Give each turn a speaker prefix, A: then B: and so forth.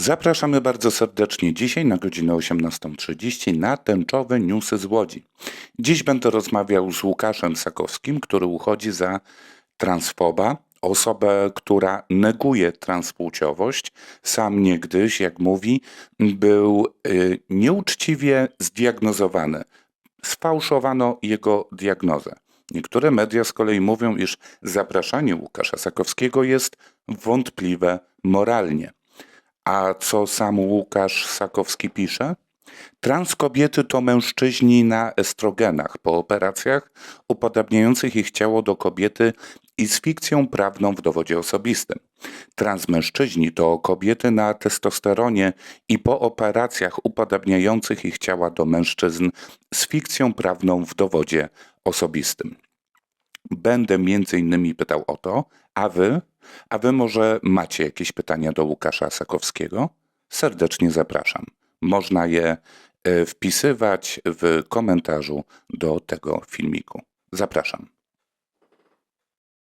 A: Zapraszamy bardzo serdecznie dzisiaj na godzinę 18.30 na tęczowe newsy z Łodzi. Dziś będę rozmawiał z Łukaszem Sakowskim, który uchodzi za transfoba, osobę, która neguje transpłciowość. Sam niegdyś, jak mówi, był y, nieuczciwie zdiagnozowany. Sfałszowano jego diagnozę. Niektóre media z kolei mówią, iż zapraszanie Łukasza Sakowskiego jest wątpliwe moralnie. A co sam Łukasz Sakowski pisze? Trans kobiety to mężczyźni na estrogenach po operacjach upodabniających ich ciało do kobiety i z fikcją prawną w dowodzie osobistym. Transmężczyźni to kobiety na testosteronie i po operacjach upodabniających ich ciała do mężczyzn z fikcją prawną w dowodzie osobistym. Będę między innymi pytał o to, a wy? A wy może macie jakieś pytania do Łukasza Sakowskiego? Serdecznie zapraszam. Można je e, wpisywać w komentarzu do tego filmiku. Zapraszam.